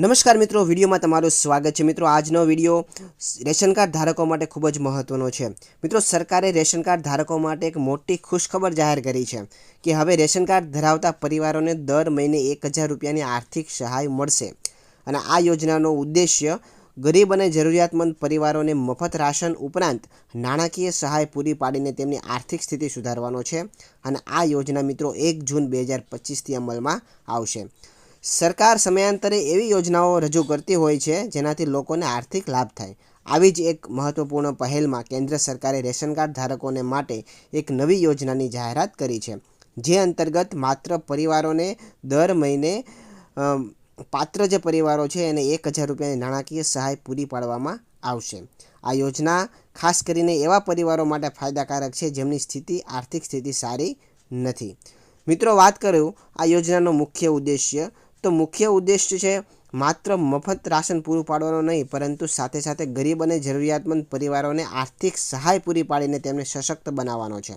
નમસ્કાર મિત્રો, વિડીયોમાં તમારું સ્વાગત છે. મિત્રો, આજનો વીડિયો રેશન કાર્ડ ધારકો માટે ખૂબ જ મહત્વનો છે. મિત્રો, સરકારે રેશન કાર્ડ ધારકો માટે એક મોટી ખુશખબર જાહેર કરી છે કે હવે રેશન કાર્ડ ધરાવતા પરિવારોને દર મહિને એક હજાર રૂપિયાની આર્થિક સહાય મળશે. અને આ યોજનાનો ઉદ્દેશ્ય ગરીબ અને જરૂરિયાતમંદ પરિવારોને મફત રાશન ઉપરાંત નાણાકીય સહાય પૂરી પાડીને તેમની આર્થિક સ્થિતિ સુધારવાનો છે. અને આ યોજના મિત્રો, એક જૂન બે હજાર પચીસથી અમલમાં આવશે. સરકાર સમયાંતરે એવી યોજનાઓ રજૂ કરતી હોય છે, જેનાથી લોકોને આર્થિક લાભ થાય. આવી જ એક મહત્વપૂર્ણ પહેલમાં કેન્દ્ર સરકારે રેશન કાર્ડ ધારકોને માટે એક નવી યોજનાની જાહેરાત કરી છે, જે અંતર્ગત માત્ર પરિવારોને દર મહિને પાત્ર જે પરિવારો છે એને એક હજાર રૂપિયાની નાણાકીય સહાય પૂરી પાડવામાં આવશે. આ યોજના ખાસ કરીને એવા પરિવારો માટે ફાયદાકારક છે, જેમની સ્થિતિ, આર્થિક સ્થિતિ સારી નથી. મિત્રો, વાત કરું આ યોજનાનો મુખ્ય ઉદ્દેશ્ય તો મુખ્ય ઉદ્દેશ્ય છે માત્ર મફત રાશન પૂરું પાડવાનો નહીં, પરંતુ સાથે સાથે ગરીબ અને જરૂરિયાતમંદ પરિવારોને આર્થિક સહાય પૂરી પાડીને તેમને સશક્ત બનાવવાનો છે.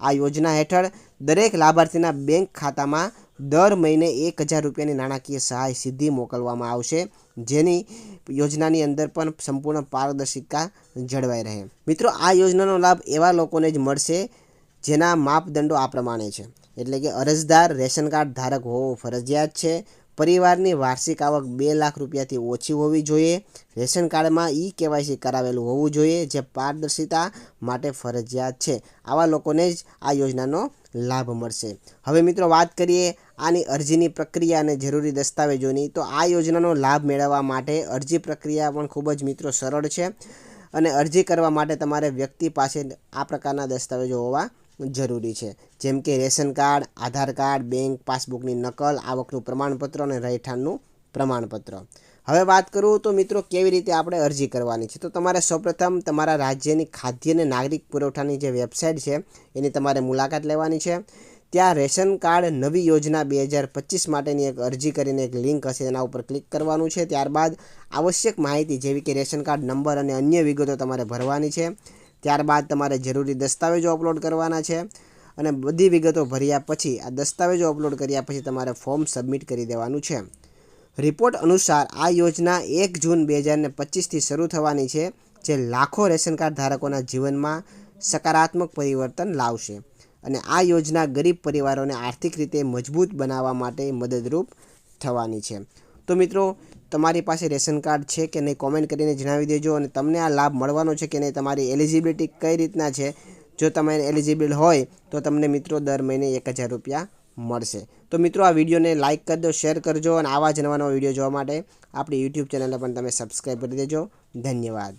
આ યોજના હેઠળ દરેક લાભાર્થીના બેંક ખાતામાં દર મહિને એક હજાર રૂપિયાની નાણાકીય સહાય સીધી મોકલવામાં આવશે, જેની યોજનાની અંદર પણ સંપૂર્ણ પારદર્શિકા જળવાઈ રહે. મિત્રો, આ યોજનાનો લાભ એવા લોકોને જ મળશે જેના માપદંડો આ પ્રમાણે છે. એટલે કે અરજદાર, રેશન કાર્ડ ધારક હોવો ફરજિયાત છે પરિવારની વાર્ષિક આવક બે લાખ રૂપિયાથી ઓછી હોવી જોઈએ. રેશન કાર્ડમાં ઈ કેવાયસી કરાવેલું હોવું જોઈએ, જે પારદર્શિતા માટે ફરજિયાત છે. આવા લોકોને જ આ યોજનાનો લાભ મળશે. હવે મિત્રો વાત કરીએ આની અરજીની પ્રક્રિયા અને જરૂરી દસ્તાવેજોની. તો આ યોજનાનો લાભ મેળવવા માટે અરજી પ્રક્રિયા પણ ખૂબ જ મિત્રો સરળ છે અને અરજી કરવા માટે તમારે વ્યક્તિ પાસે આ પ્રકારના દસ્તાવેજો હોવા જરૂરી છે. જેમ કે ration card, Aadhaar card, bank પાસબુકની નકલ, આવકનું પ્રમાણપત્ર અને રહેઠાણનું પ્રમાણપત્ર. હવે વાત કરું તો મિત્રો કેવી રીતે આપણે અરજી કરવાની છે? તો તમારે સૌપ્રથમ તમારા રાજ્યની ખાદ્ય અને નાગરિક પુરવઠાની જે વેબસાઇટ છે, એની તમારે મુલાકાત લેવાની છે. ત્યાં રેશન કાર્ડ નવી યોજના બે હજાર પચીસ માટેની એક અરજી કરીને એક લિંક હશે, એના ઉપર ક્લિક કરવાનું છે. ત્યારબાદ આવશ્યક માહિતી જેવી કે રેશન કાર્ડ નંબર અને અન્ય વિગતો તમારે ભરવાની છે. ત્યારબાદ તમારે જરૂરી દસ્તાવેજો અપલોડ કરવાના છે અને બધી વિગતો ભર્યા પછી આ દસ્તાવેજો અપલોડ કર્યા પછી તમારે ફોર્મ સબમિટ કરી દેવાનું છે. રિપોર્ટ અનુસાર આ યોજના એક જૂન બે હજાર ને પચીસથી શરૂ થવાની છે, જે લાખો રેશન કાર્ડ ધારકોના જીવનમાં સકારાત્મક પરિવર્તન લાવશે અને આ યોજના ગરીબ પરિવારોને આર્થિક રીતે મજબૂત બનાવવા માટે મદદરૂપ થવાની છે. તો મિત્રો, તમારી પાસે રેશન કાર્ડ છે કે નહીં કોમેન્ટ કરીને જણાવી દેજો અને તમને આ લાભ મળવાનો છે કે નહીં તમારી એલિજિબિલિટી કઈ રીતના છે? જો તમે એલિજિબલ હોય તો તમને મિત્રો દર મહિને એક હજાર રૂપિયા મળશે. તો મિત્રો, આ વિડીયોને લાઇક કરી દો, શેર કરજો અને આવા જ નવા નવા વીડિયો જોવા માટે આપણી યુટ્યુબ ચેનલને પણ તમે સબસ્ક્રાઈબ કરી દેજો. ધન્યવાદ.